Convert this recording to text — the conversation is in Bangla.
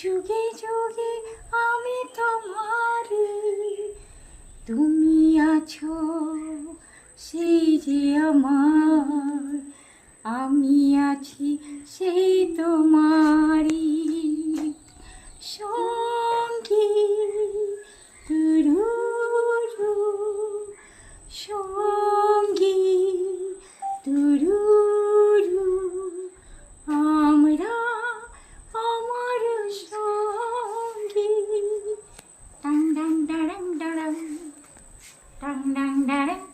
যুগে যুগে আমি তোমারি তুমি আছো সেই যে আমার। আমি আছি সেই তোমার Nga đấy.